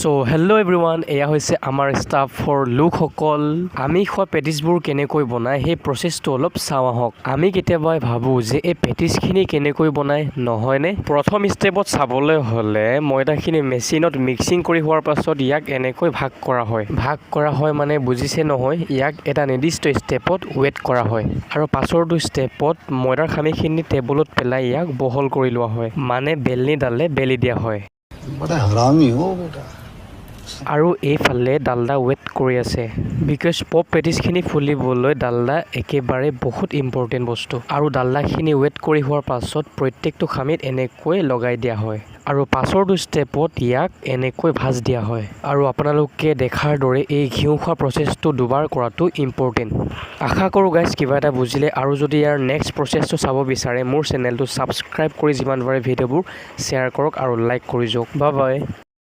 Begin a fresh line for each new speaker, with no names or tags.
চ' hello' everyone এয়া হৈছে আমাৰ ষ্টাফৰ লোকসকল আমি খোৱা পেটিছবোৰ কেনেকৈ বনায় সেই প্ৰচেছটো অলপ চাওঁ আহক আমি কেতিয়াবা ভাবোঁ যে এই পেটিছখিনি কেনেকৈ বনায় নহয়নে প্ৰথম ষ্টেপত চাবলৈ হ'লে ময়দাখিনি মেচিনত মিক্সিং কৰি হোৱাৰ পাছত ইয়াক এনেকৈ ভাগ কৰা হয় ভাগ কৰা হয় মানে বুজিছে নহয় ইয়াক এটা নিৰ্দিষ্ট ষ্টেপত ৱেট কৰা হয় আৰু পাছৰটো ষ্টেপত ময়দাৰ খামিখিনি টেবুলত পেলাই ইয়াক বহল কৰি লোৱা হয় মানে বেলনীডালে বেলি দিয়া হয়
बड़ा हरामी हो बेटा
আৰু এইফালে ডালদা ৱেট কৰি আছে। বিকজ পপ পেটিছখিনি ফুলিবলৈ ডালদা একেবাৰে বহুত ইম্পৰ্টেণ্ট বস্তু। আৰু ডালদাখিনি ৱেট কৰি হোৱাৰ পাছত প্ৰত্যেকটো খামিত এনেকৈ লগাই দিয়া হয়। আৰু পাছৰটো ষ্টেপত ইয়াক এনেকৈ ভাজ দিয়া হয়। আৰু আপোনালোকে দেখাৰ দৰে এই ঘিউ খোৱা প্ৰচেছটো দুবাৰ কৰাটো ইম্পৰ্টেণ্ট আশা কৰোঁ গাইজ কিবা এটা বুজিলে। আৰু যদি ইয়াৰ নেক্সট প্ৰচেছটো চাব বিচাৰে মোৰ চেনেলটো ছাবস্ক্ৰাইব কৰি যিমান পাৰে ভিডিঅ'বোৰ শ্বেয়াৰ কৰক আৰু লাইক কৰি যাওক বা বাই